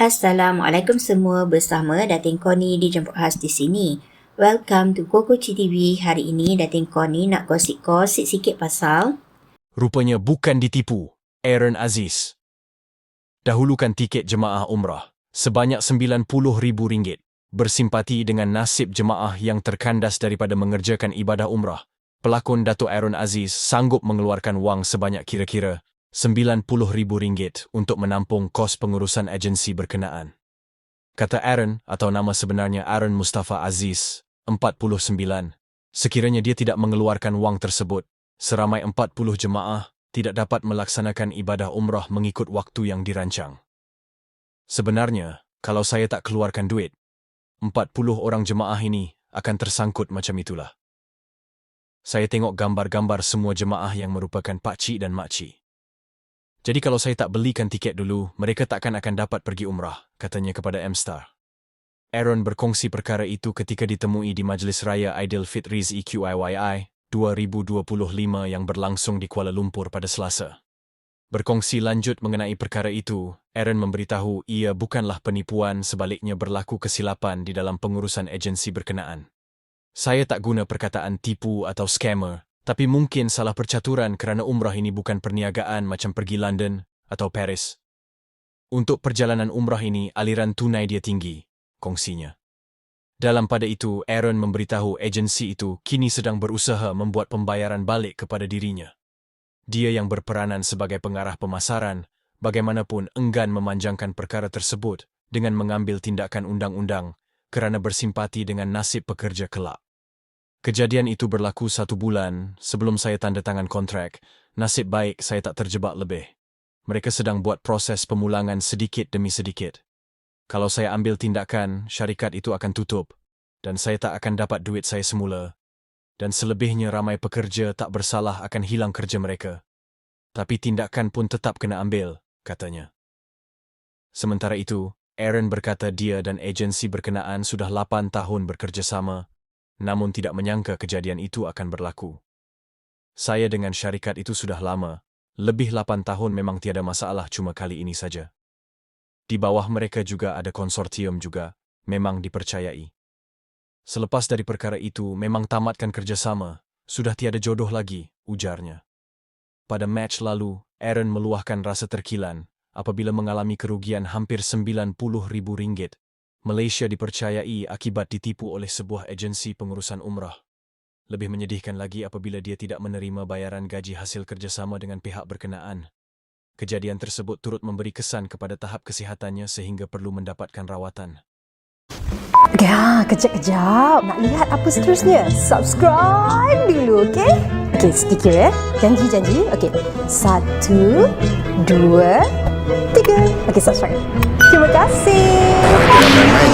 Assalamualaikum semua bersama Datin Koni dijemput khas di sini. Welcome to Koko TV. Hari ini Datin Koni nak gosip-gosip sikit pasal Rupanya bukan ditipu. Aaron Aziz. Dahulukan tiket jemaah umrah sebanyak RM90,000 bersimpati dengan nasib jemaah yang terkandas daripada mengerjakan ibadah umrah. Pelakon Dato' Aaron Aziz sanggup mengeluarkan wang sebanyak kira-kira RM90,000 untuk menampung kos pengurusan agensi berkenaan. Kata Aaron atau nama sebenarnya Aaron Mustafa Aziz, 49. Sekiranya dia tidak mengeluarkan wang tersebut, seramai 40 jemaah tidak dapat melaksanakan ibadah umrah mengikut waktu yang dirancang. Sebenarnya, kalau saya tak keluarkan duit, 40 orang jemaah ini akan tersangkut macam itulah. Saya tengok gambar-gambar semua jemaah yang merupakan pakcik dan makcik. Jadi kalau saya tak belikan tiket dulu, mereka takkan akan dapat pergi umrah, katanya kepada M-Star. Aaron berkongsi perkara itu ketika ditemui di Majlis Raya Aidilfitri EQIYI 2025 yang berlangsung di Kuala Lumpur pada Selasa. Berkongsi lanjut mengenai perkara itu, Aaron memberitahu ia bukanlah penipuan sebaliknya berlaku kesilapan di dalam pengurusan agensi berkenaan. Saya tak guna perkataan tipu atau scammer tapi mungkin salah percaturan kerana umrah ini bukan perniagaan macam pergi London atau Paris. Untuk perjalanan umrah ini, aliran tunai dia tinggi, kongsinya. Dalam pada itu, Aaron memberitahu agensi itu kini sedang berusaha membuat pembayaran balik kepada dirinya. Dia yang berperanan sebagai pengarah pemasaran, bagaimanapun enggan memanjangkan perkara tersebut dengan mengambil tindakan undang-undang kerana bersimpati dengan nasib pekerja kelak. Kejadian itu berlaku satu bulan sebelum saya tanda tangan kontrak. Nasib baik saya tak terjebak lebih. Mereka sedang buat proses pemulangan sedikit demi sedikit. Kalau saya ambil tindakan, syarikat itu akan tutup dan saya tak akan dapat duit saya semula. Dan selebihnya ramai pekerja tak bersalah akan hilang kerja mereka. Tapi tindakan pun tetap kena ambil, katanya. Sementara itu, Aaron berkata dia dan agensi berkenaan sudah 8 tahun bekerjasama namun tidak menyangka kejadian itu akan berlaku. Saya dengan syarikat itu sudah lama, lebih 8 tahun memang tiada masalah cuma kali ini saja. Di bawah mereka juga ada konsortium juga, memang dipercayai. Selepas dari perkara itu, memang tamatkan kerjasama, sudah tiada jodoh lagi, ujarnya. Pada match lalu, Aaron meluahkan rasa terkilan apabila mengalami kerugian hampir RM90,000 Malaysia dipercayai akibat ditipu oleh sebuah agensi pengurusan umrah. Lebih menyedihkan lagi apabila dia tidak menerima bayaran gaji hasil kerjasama dengan pihak berkenaan. Kejadian tersebut turut memberi kesan kepada tahap kesihatannya sehingga perlu mendapatkan rawatan. Ya, kejap-kejap. Nak lihat apa seterusnya? Subscribe dulu, okey? Okey, stiker ya. Janji-janji. Okey. Satu, dua, tiga. Okey, subscribe. Terima kasih.